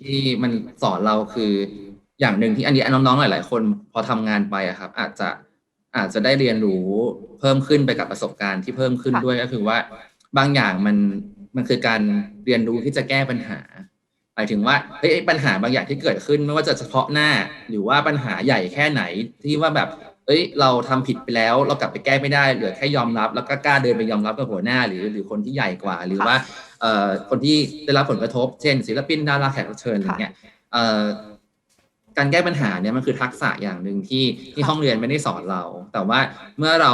ที่มันสอนเราคืออย่างหนึ่งที่อันนี้น้องๆหลาย ๆ คนพอทำงานไปอะครับ อาจจะอาจจะได้เรียนรู้เพิ่มขึ้นไปกับประสบการณ์ที่เพิ่มขึ้นด้วยก็คือว่าบางอย่างมันมันคือการเรียนรู้ที่จะแก้ปัญหาหมายถึงว่าเฮ้ยปัญหาบางอย่างที่เกิดขึ้นไม่ว่าจะเฉพาะหน้า หรือว่าปัญหาใหญ่แค่ไหนที่ว่าแบบเอ้ยเราทำผิดไปแล้ว เรากลับไปแก้ไม่ได้เหลือแค่ยอมรับ แล้วก็กล้าเดินไปยอมรับกับหัวหน้าหรือหรือคนที่ใหญ่กว่า หรือว่า คนที่ได้รับผลกระทบ เช่น ศิลปินดาราแขกรับเชิญอะไรเงี้ยเอ่อการแก้ปัญหาเนี่ยมันคือทักษะอย่างหนึ่งที่ที่ห้องเรียนไม่ได้สอนเรา แต่ว่าเมื่อเรา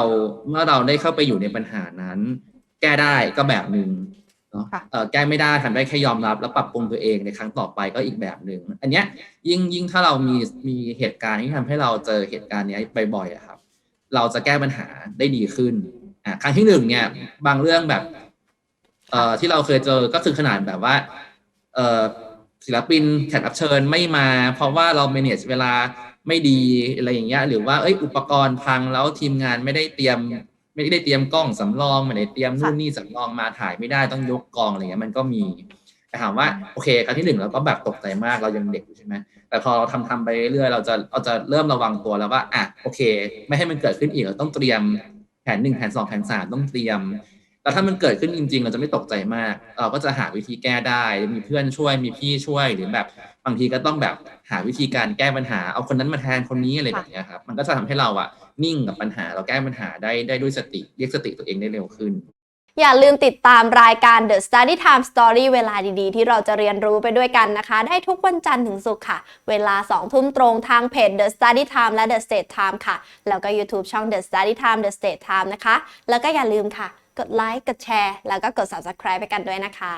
เมื่อเราได้เข้าไปอยู่ในปัญหานั้น แก้ได้ก็แบบหนึ่งเนาะค่ะเอ่อแก้ไม่ได้ทำได้แค่ยอมรับ แล้วปรับปรุงตัวเองในครั้งต่อไปก็อีกแบบหนึ่งอันเนี้ยยิ่งยิ่งถ้าเรามีมีเหตุการณ์ที่ทำให้เราเจอเหตุการณ์เนี้ยบ่อยๆอะครับ เราจะแก้ปัญหาได้ดีขึ้นอะครั้งที่หนึ่งเนี่ยบางเรื่องแบบ เอ่อที่เราเคยเจอก็คือขนาดแบบว่า เอ่อศิลปินแขกรับเชิญไม่มา เพราะว่าเรา manage เวลาไม่ดีอะไรอย่างเงี้ยหรือว่าเอ้ยอุปกรณ์พังแล้วทีมงานไม่ได้เตรียม ไม่ได้เตรียมกล้องสำรองไม่ได้เตรียมนู่นนี่สำรองมาถ่ายไม่ได้ต้องยกกองอะไรเงี้ยมันก็มีแต่ถามว่าโอเคครั้งที่หนึ่งเราก็แบบตกใจมากเรายังเด็กอยู่ใช่ไหมแต่พอเราทำทำไปเรื่อยๆเราจะเราจะเริ่มระวังตัวแล้วว่าอะโอเค ไม่ให้มันเกิดขึ้นอีกเราต้องเตรียมแผนหนึ่งแผนสองแผนสามต้องเตรียม แต่ถ้ามันเกิดขึ้นจริง ๆ เราจะไม่ตกใจมาก เราก็จะหาวิธีแก้ได้ มีเพื่อนช่วย มีพี่ช่วย หรือแบบบางทีก็ต้องแบบหาวิธีการแก้ปัญหา เอาคนนั้นมาแทนคนนี้อะไรแบบนี้ครับ มันก็จะทำให้เราอะนิ่งกับปัญหา เราแก้ปัญหาได้ได้ด้วยสติ เรียกสติตัวเองได้เร็วขึ้น อย่าลืมติดตามรายการ The Study Time Story เวลาดีๆ ที่เราจะเรียนรู้ไปด้วยกันนะคะ ได้ทุกวันจันทร์ถึงศุกร์ค่ะ เวลา 2 ทุ่มตรงทางเพจ The Study Time และ The State Time ค่ะ แล้วก็ YouTube ช่อง The Study Time The State Time นะคะ แล้วก็อย่าลืมค่ะ กดไลค์กดแชร์แล้วก็กด Subscribe ไปกันด้วยนะคะ